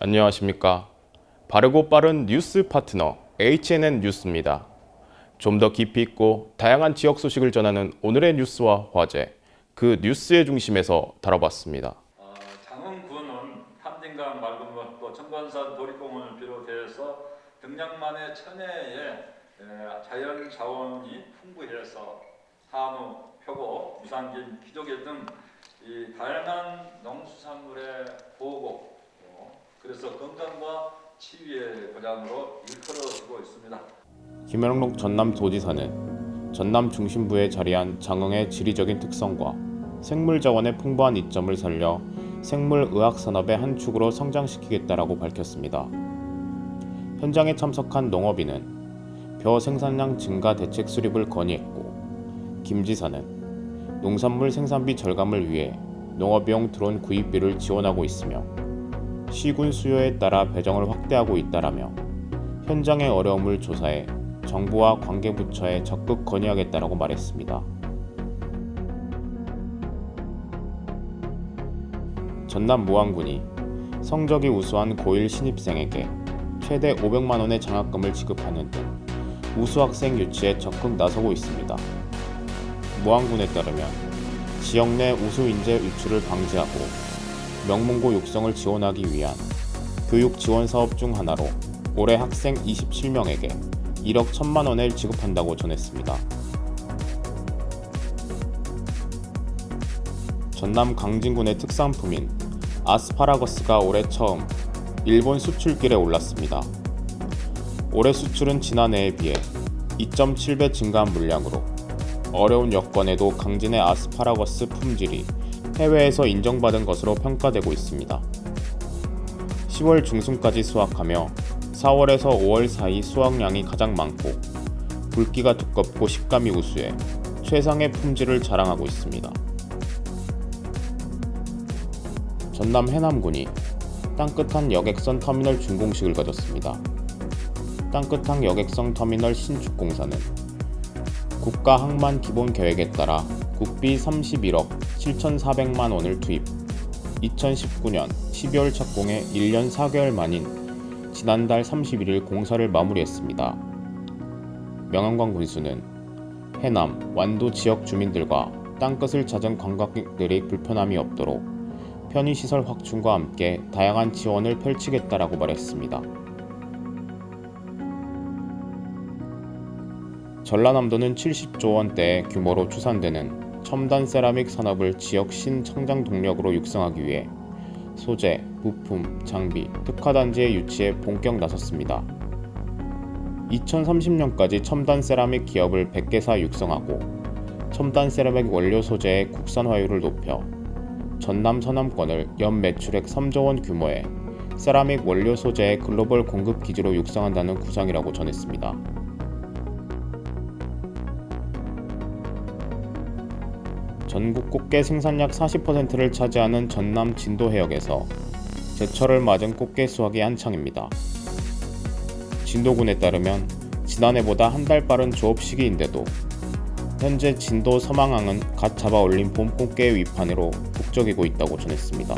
안녕하십니까. 바르고 빠른 뉴스 파트너 HNN 뉴스입니다. 좀 더 깊이 있고 다양한 지역 소식을 전하는 오늘의 뉴스와 화제, 그 뉴스의 중심에서 다뤄봤습니다. 어, 장흥군은 함진강 맑은 것도 청관산 도립공원을 비롯해서 등량만의 천혜의 에, 자연 자원이 풍부해서 한우, 표고, 무산긴, 기조개 등이 다양한 농수산물의 어, 그래서 건강과 치유의 고장으로 일컬어지고 있습니다. 김영록 전남도지사는 전남 중심부에 자리한 장흥의 지리적인 특성과 생물 자원의 풍부한 이점을 살려 생물 의학 산업의 한 축으로 성장시키겠다라고 밝혔습니다. 현장에 참석한 농업인은 벼 생산량 증가 대책 수립을 건의했고 김 지사는 농산물 생산비 절감을 위해 농업용 드론 구입비를 지원하고 있으며 시군 수요에 따라 배정을 확대하고 있다라며 현장의 어려움을 조사해 정부와 관계부처에 적극 건의하겠다라고 말했습니다. 전남 무안군이 성적이 우수한 고1 신입생에게 최대 500만 원의 장학금을 지급하는 등 우수 학생 유치에 적극 나서고 있습니다. 무안군에 따르면 지역 내 우수 인재 유출을 방지하고 명문고 육성을 지원하기 위한 교육 지원 사업 중 하나로 올해 학생 27명에게 1억 1천만 원을 지급한다고 전했습니다. 전남 강진군의 특산품인 아스파라거스가 올해 처음 일본 수출길에 올랐습니다. 올해 수출은 지난해에 비해 2.7배 증가한 물량으로 어려운 여건에도 강진의 아스파라거스 품질이 해외에서 인정받은 것으로 평가되고 있습니다. 10월 중순까지 수확하며 4월에서 5월 사이 수확량이 가장 많고 굵기가 두껍고 식감이 우수해 최상의 품질을 자랑하고 있습니다. 전남 해남군이 땅끝한 여객선 터미널 준공식을 가졌습니다. 땅끝항 여객선 터미널 신축 공사는 국가항만 기본 계획에 따라 국비 31억 7,400만 원을 투입. 2019년 12월 착공에 1년 4개월 만인 지난달 31일 공사를 마무리했습니다. 명안관 군수는 해남, 완도 지역 주민들과 땅끝을 찾은 관광객들이 불편함이 없도록 편의시설 확충과 함께 다양한 지원을 펼치겠다라고 말했습니다. 전라남도는 70조 원대 규모로 추산되는 첨단 세라믹 산업을 지역 신청장 동력으로 육성하기 위해 소재, 부품, 장비, 특화단지의 유치에 본격 나섰습니다. 2030년까지 첨단 세라믹 기업을 100개사 육성하고 첨단 세라믹 원료 소재의 국산화율을 높여 전남 서남권을 연 매출액 3조 원 규모의 세라믹 원료 소재의 글로벌 공급 기지로 육성한다는 구상이라고 전했습니다. 전국 꽃게 생산량 40%를 차지하는 전남 진도 해역에서 제철을 맞은 꽃게 수확이 한창입니다. 진도군에 따르면 지난해보다 한 달 빠른 조업 시기인데도 현재 진도 서망항은 갓 잡아 올린 봄 꽃게의 위판으로 북적이고 있다고 전했습니다.